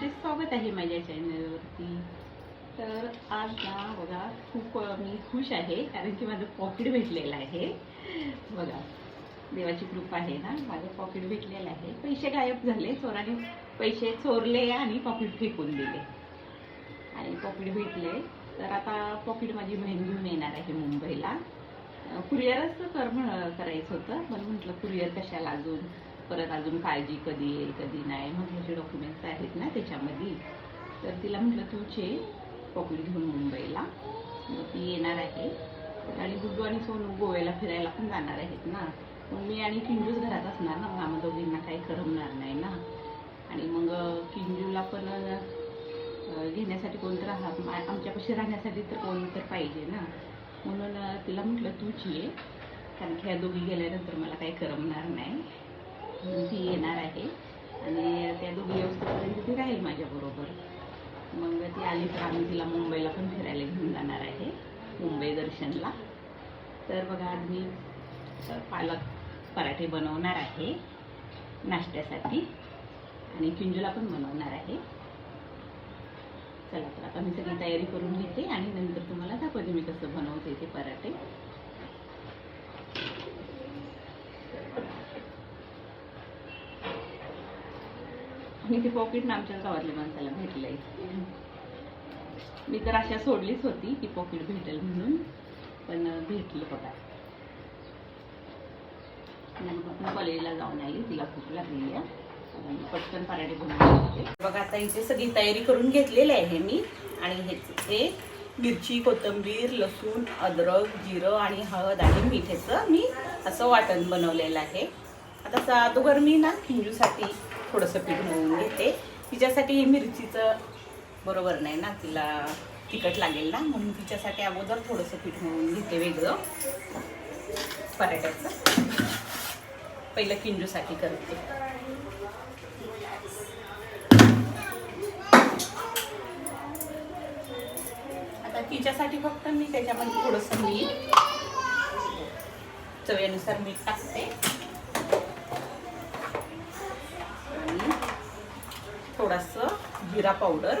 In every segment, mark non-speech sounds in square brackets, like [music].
तुमचे स्वागत आहे माझ्या चॅनलवरती. तर आज ना बघा खूप मी खुश आहे कारण की माझं पॉकेट भेटलेलं आहे. बघा देवाची कृपा आहे ना माझं पॉकेट भेटलेलं आहे. पैसे गायब झाले चोराने पैसे चोरले आणि पॉकेट फेकून दिले. आणि पॉकेट भेटले. तर आता पॉकेट माझी बहीण घेऊन येणार आहे मुंबईला. कुरिअरच कर म्हण- करायचं होतं पण म्हटलं कुरिअर कशाला अजून? परत अजून काळजी कधी येईल कधी नाही महत्त्वाचे डॉक्युमेंट्स आहेत ना त्याच्यामध्ये तर तिला म्हटलं तूच ये पॉकेट घेऊन मुंबईला. मग ती येणार आहे. आणि गुड्डू आणि सोनू गोव्याला फिरायला पण जाणार आहेत ना. मग मी आणि किंजूच घरात असणार ना मग आम्हा दोघींना काही करमणार नाही ना. आणि मग किंजूला पण घेण्यासाठी कोण तर मा- आमच्यापाशी राहण्यासाठी तर कोण तर पाहिजे ना. म्हणून तिला म्हटलं तूच ये कारण की ह्या दोघी गेल्यानंतर मला काही करमणार नाही. ती येणार आहे. आणि त्या दोघी व्यवस्थेपर्यंत ती राहील माझ्याबरोबर मग ती आली तर आम्ही तिला मुंबईला पण फिरायला घेऊन जाणार आहे. मुंबई दर्शनला. तर बघा आज मी पालक पराठे बनवणार आहे नाश्त्यासाठी. आणि किंजूला पण बनवणार आहे. चला तर आता मी सगळी तयारी करून घेते आणि नंतर तुम्हाला दाखवते मी कसं बनवते ते पराठे. आणि ते पॉकेट ना आमच्या गावातल्या माणसाला भेटलंय. मी तर अशा सोडलीच होती की पॉकेट भेटेल म्हणून पण भेटलं बघा. कॉलेजला जाऊन आली तिला खूप लागलेली आहे. पटकन पराठे बनवून बघा आता इथे सगळी तयारी करून घेतलेली आहे मी. आणि हे हे मिरची कोथिंबीर लसूण अद्रक जिरं आणि हळद आणि मिठ्याचं मी असं वाटण बनवलेलं आहे. आता सा अगोदर मी ना खिंजूसाठी थोडंसं पीठ मळून घेते. तिच्यासाठी मिरचीचं बरोबर नाही ना तिला तिखट लागेल ना म्हणून तिच्यासाठी अगोदर थोडंसं पीठ मळून घेते वेगळं. पराठ्याचं. पहिलं किंजूसाठी करते. आता तिच्यासाठी फक्त मी त्याच्यामध्ये थोडंसं मीठ चवीनुसार मीठ टाकते आणि थोडंसं जिरा पावडर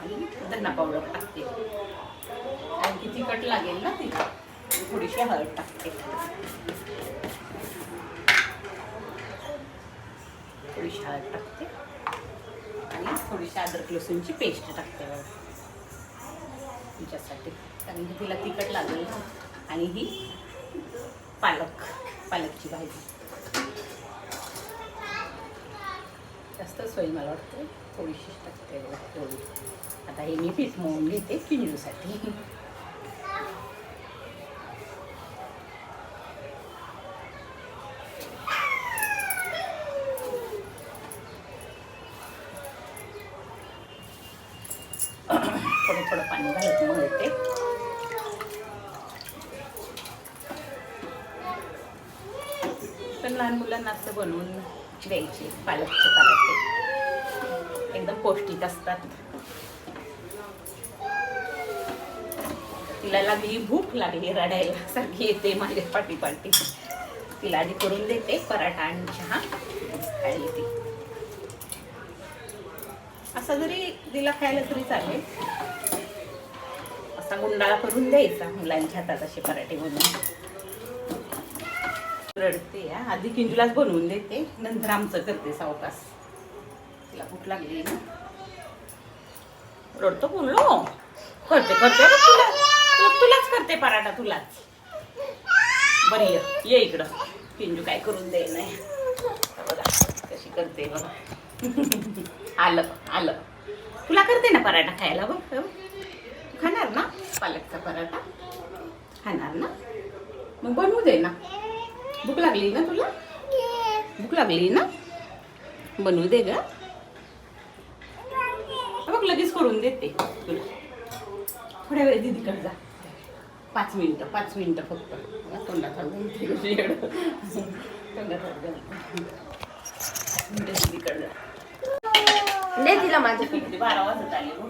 आणि धना पावडर टाकते. कारण की तिखट लागेल ना तिला थोडीशी हळद टाकते. थोडीशी हळद टाकते. आणि थोडीशी अद्रक लसूणची पेस्ट टाकते तिच्यासाठी. कारण की तिला तिखट लागेल आणि ही पालक पालकची भाजी. जास्तच होईल मला वाटतं. थोडीशी टाकते थोडी. आता हे मी पीठ मळून घेते किंजूसाठी थोडं थोडं पाणी घालत मळते. पण लहान मुलांना असं बनवून द्यायचे पालकचे पराठे एकदम पौष्टिक असतात. तिला लागली भूक लागली रडायला सारखी येते माझ्या पाठी पाठी. तिला आधी करून देते पराठा आणि चहा. खायला ती. असा जरी तिला खायला तरी चालेल. असा गुंडाळा करून द्यायचा मुलांच्या हातात असे पराठे बनवून. रडते आधी किंजुलाच बनवून देते नंतर आमचं करते सावकाश. फूट भूक लागली ना. रडतो बोललो करते करते. तुला तुलाच करते पराठा तुलाच. बरी ये ये इकडं. पिंजू काय करून दे नाही. बघा कशी करते बघा. आलं आलं. तुला करते ना पराठा खायला बघ खाणार ना? पालकचा पराठा? खाणार ना? मग बनवू दे ना. भूक लागली ना तुला? भूक लागली ना? बनवू दे ग. बघ लगेच करून देते. तुला. थोड्या वेळ दीदीकडे जा. पाच मिनिटं पाच मिनिटं फक्त. तोंडात दे तिला माझ्या किती बारा वाजत आले हो.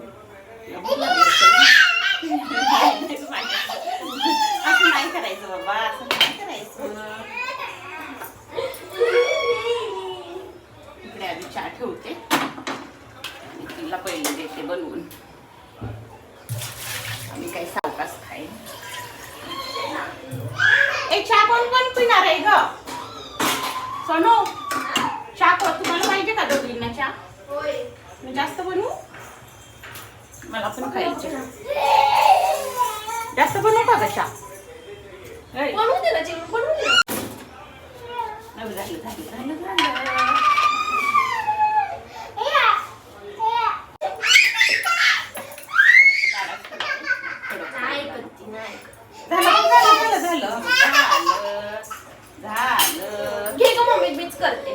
असं नाही करायचं बाबा. असं नाही करायचं. इकडे आधी चहा ठेवते. किंजूला पहिले देते बनवून. आम्ही काही सावकाश खाईन. ए चहा कोण कोण पिणार आहे ग? सोनू चहा तुम्हाला पाहिजे का दोघींना चहा? मी जास्त बनवू? मला पण खायचे जास्त बनवू का ग चहा? ऐ, बनवून दे ना जेवण बनवून दे झालं झालं झालं झालं नाही ऐकत ती, नाही ऐकत. झालं झालं झालं झालं. घे ग मम्मी मीच करते.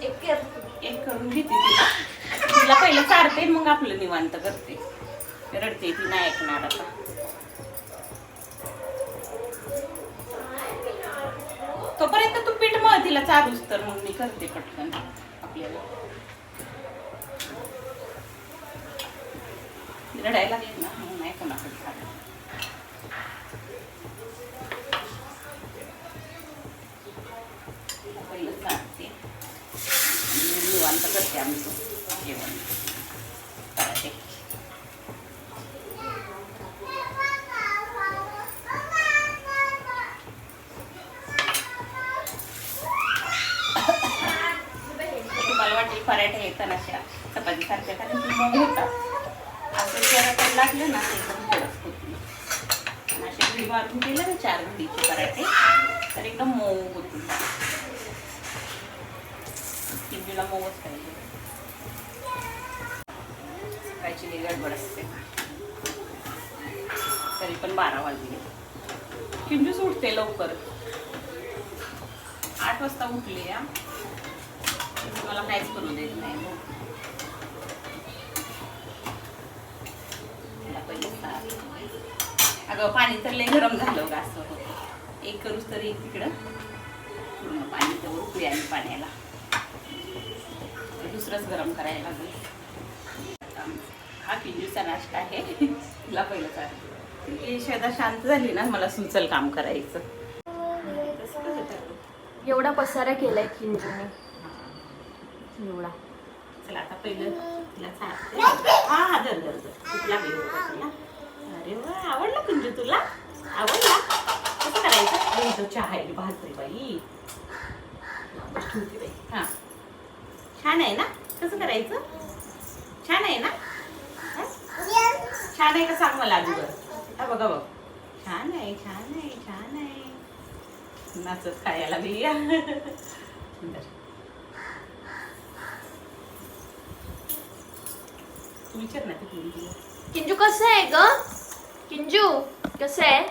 एक कर. एक करून घेते तिला. तिला पहिलं चारते मग आपलं निवांत करते. रडते ती नाही ऐकणार आता. तोपर्यंत तू पीठ मळ तिला चालूच तर मग मी करते पटकन आपल्याला. रडायला लागली ना मग नाही कोणाकडे. निवांत आमचं जेवण पराठे तुम्हाला वाटेल पराठे येतात अशा चपाती सारख्या कारण ती मऊ होतात असं जरा पण लागलं ना ते एकदम कडक होती आणि असे घडी मारून केलं ना चार घडीचे पराठे तर एकदम मऊ होती किंजूला मऊच पाहिजे. लई गडबड असते. तरी पण बारा वाजले. किंजूच उठते लवकर. आठ वाजता उठली या मला काहीच करू देत नाही सार. अगं पाणी तर लय गरम झालं का असं एक करूच तरी तिकडं. पूर्ण पाणी तर उकळी आणि पाण्याला. दुसरंच गरम करायला लागेल. हा पिंजूचा नाश्ता आहे. तिला पहिलं चालेल ती यशोदा शांत झाली ना मला सुचल काम करायचं? एवढा पसारा केलाय किंजूने एवढा. चला आता पहिलं तिला चालते हा हा दर दर तुला अरे वा आवडला कुंजू तुला? आवडला? कसं करायचं? चहा आहे भाजरी बाई ठेवते बाई. हा. छान आहे ना? कसं करायचं? छान आहे ना? छान आहे का सांग मला अगोदर? हा बघा बघ. छान आहे छान आहे छान आहे. नाचत खायला सुंदर [laughs] तू विचार ना तिला. किंजू कसं आहे ग? किंजू कसं आहे?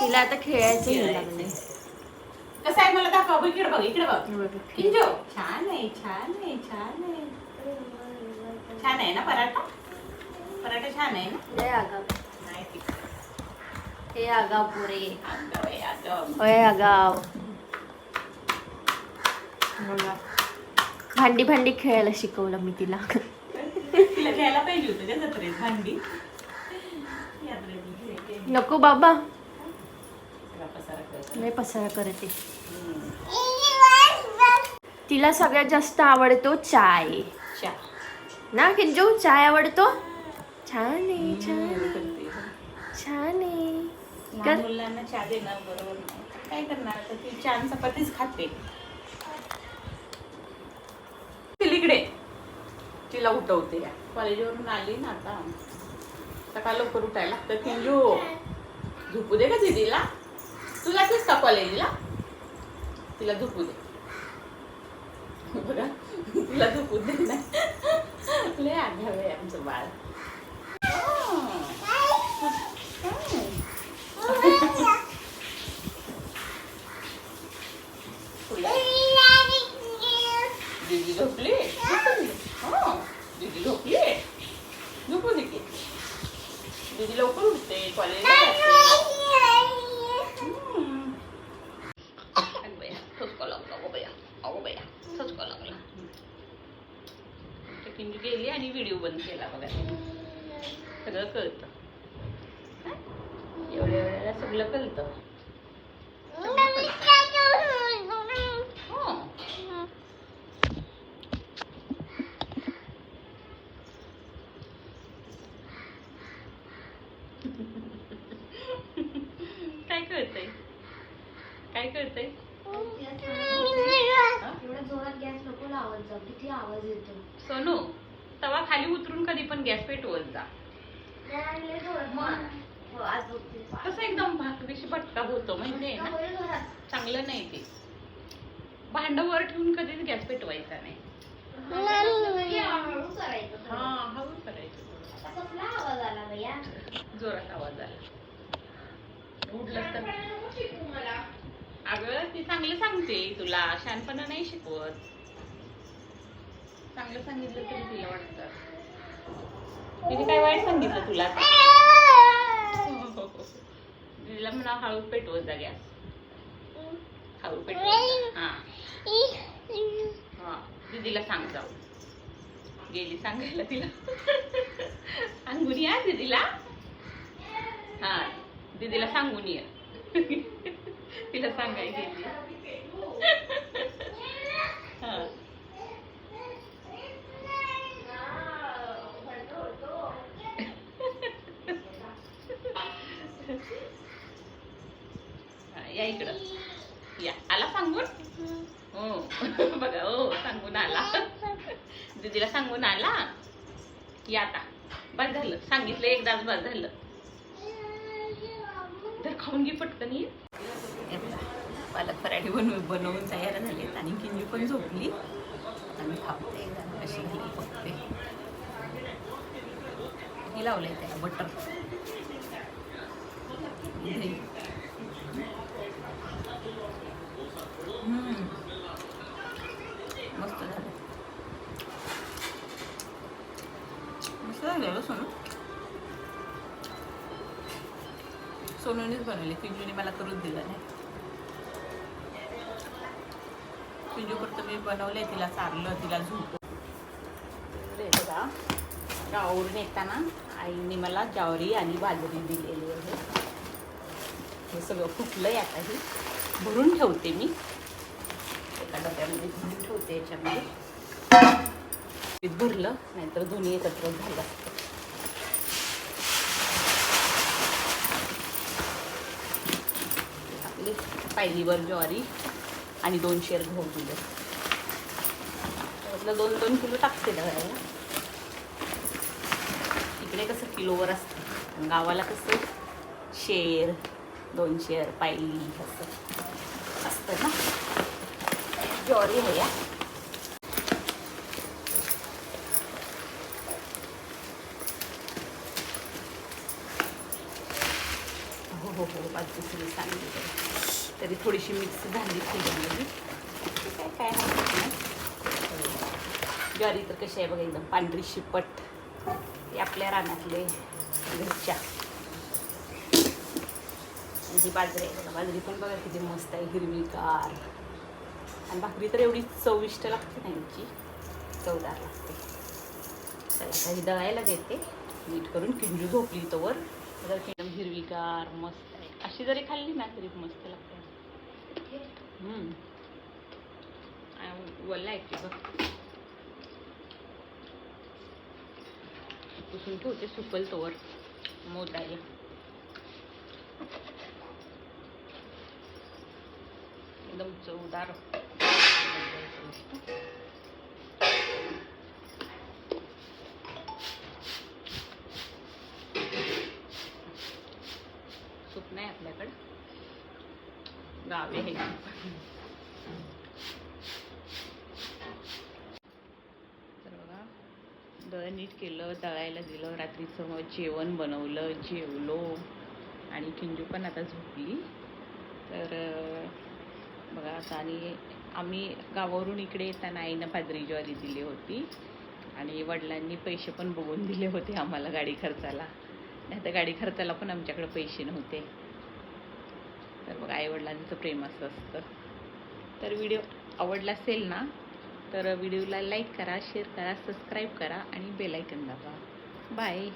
तिला आता खेळायचं लागले कसं आहे मला दाखव बघ इकडे बघ इकडे बघ. किंजो छान आहे छान आहे छान आहे. छान आहे ना पराठा? पराठा छान आहे ना लय आगाव नाही. हे आगाव पुरे बाई, अगं. होय आगाव. भांडी भांडी खेळायला शिकवलं मी तिला तिला घ्यायला पाहिजे होतं का जत्रेत भांडी. नको बाबा सगळा पसारा करते. तिला सगळ्यात जास्त आवडतो चाय. ना किंजू चाय आवडतो छान आहे छान. आहे करते. छान. आहे लहान कर. मुलांना चहा देणार बरोबर. नाही. काय करणार आता? ती छान चपातीच खाते. तिला इकडे. तिला उठवते. कॉलेजवरून आली ना आता. सकाळ लवकर उठायला लागतं. किंजू झोपू दे का दीदीला? तू जातेस का कॉलेजला? तिला झोपू दे. बघा. तिला झोपू दे ना. लय आघाव आमचं बाळ हं. दीदी झोपली हो दीदी झोपली झोपू दे की दीदी लवकर उठते कॉलेजला जाते हम्म. अगं बया, ठसका लागला अगं बया, अगं बया, ठसका लागला. तर किंजू गेली आणि व्हिडिओ बंद केला बघा सगळं कळतं एवढ्या वेळेला सगळं कळतं एवढ्या जोरात गॅस नको किती आवाज येतो. सोनू तवा खाली उतरून कधी पण गॅस पेटवत जा. हो, तसं एकदम भाकरीशी भटका होतो म्हणजे चांगलं नाही ते. भांड वर ठेवून कधीच गॅस पेटवायचा नाही. जोरात आवाज आला. उठलं तर अगं ती चांगलं सांगते तुला. शहाणपणा नाही शिकवत. चांगलं सांगितलं तरी तिला वाटतं. तिने काय वाईट सांगितलं तुला? तिला म्हणा हळू पेटवत जा गॅस. हळू पेटवत हा. हा. दीदीला सांग जाऊ. गेली सांगायला तिला. सांगून या दीदीला. हा. दीदीला सांगून ये. तिला सांगाय गेली. [laughs] [laughs] हा, या इकडं. या. आला सांगून? हो. [laughs] बघा हो सांगून आला. दीदीला सांगून आला. या आता. बस झालं. सांगितलं एकदाच बस झालं. तर खाऊन घे पटकन ये. पालक पराठे बनवून बनवून तयार झालेत आणि किंजू पण झोपली. आणि खावते कशी ही बघते हे लावलंय त्याला बटर. मस्त झालं. मस्त झालं सोनू. सोनूनेच बनवले. किंजूने मला करूच दिलं नाही. व्हिडिओ करतो मी बनवले तिला चारलं तिला झोप बघा गावावरून येताना आईने मला ज्वारी आणि बाजरी दिलेली आहे. हे सगळं फुटलंय आता हे. भरून ठेवते मी. एका डब्यामध्ये भरून ठेवते याच्यामध्ये. भरलं नाहीतर दोन्ही एकत्र झालं आपली पायलीवर ज्वारी. आणि दोन शेर गहू दिले त्यातलं दोन दोन किलो टाकते दळायला. इकडे कसं किलोवर असतं. गावाला कसं शेर दोन शेर पायली असं असतं ना. ज्वारी आहे या. हो हो हो बाजू सगळी सांगितली थोडीशी मिक्स झाली काय काय हरकत नाही ज्वारी तर कशी आहे बघा एकदम पांढरी शिपट. हे आपल्या रानातले घरच्या. आणि ही बाजरी आहे बघा. बाजरी पण बघा किती मस्त आहे हिरवीगार. आणि भाकरी तर एवढी चविष्ट लागते ना यांची. चवदार लागते. चला ही दळायला देते. नीट करून किंजू झोपली तोवर तर एकदम हिरवीगार मस्त आहे. अशी जरी खाल्ली ना तरी मस्त लागते. हम्म. आणि वल्ला आहे की बघ. पुसून ठेवते सुकल तोवर. मोतायला एकदम चवदार. सूप नाही आपल्याकडं. गावे आहे तर बघा दळण नीट केलं तळायला दिलं रात्रीचं मग जेवण बनवलं जेवलो आणि किंजू पण आता झोपली. तर बघा आता आणि आम्ही गावावरून इकडे येताना आईनं पाजरी ज्वारी दिली होती आणि वडिलांनी पैसे पण बघून दिले होते आम्हाला गाडी खर्चाला. नाही तर गाडी खर्चाला पण आमच्याकडे पैसे नव्हते. तर बघा आईवडिलांचं प्रेम असं असतं. तर व्हिडिओ आवडला असेल ना तर व्हिडिओला लाईक करा शेअर करा सबस्क्राईब करा आणि बेलायकन दाबा. बाय.